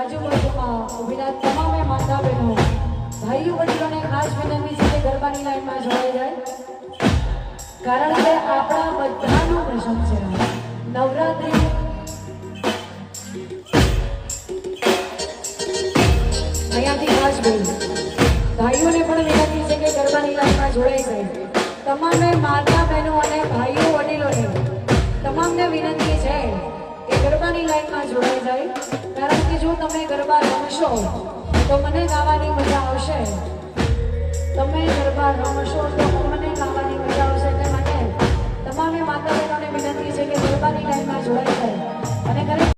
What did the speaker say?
આજુબાજુમાં ઉભેલા તમામે માતા બહેનો ભાઈઓ વડીલોને ખાસ વિનંતી છે કે ગરબાની લાઈનમાં જોડાઈ જાય. કારણ કે આપણા બધાનો પ્રસંગ છે નવરાત્રી. અહીંયાથી ખાસ ભાઈઓને પણ વિનંતી છે કે ગરબાની લાઈનમાં જોડાઈ જાય. તમામે માતા બહેનો અને ભાઈઓ વડીલોને તમામને વિનંતી છે કે ગરબાની લાઈનમાં જોડાઈ જાય. કારણ કે જો તમે ગરબા રમશો, તો મને ગાવાની મજા આવશે. તમે ગરબા રમશો, તો મને ગાવાની મજા આવશે. એટલે માટે તમામે માતા બહેનોને વિનંતી છે કે ગરબાની ટાઈમમાં જોડાઈ જાય અને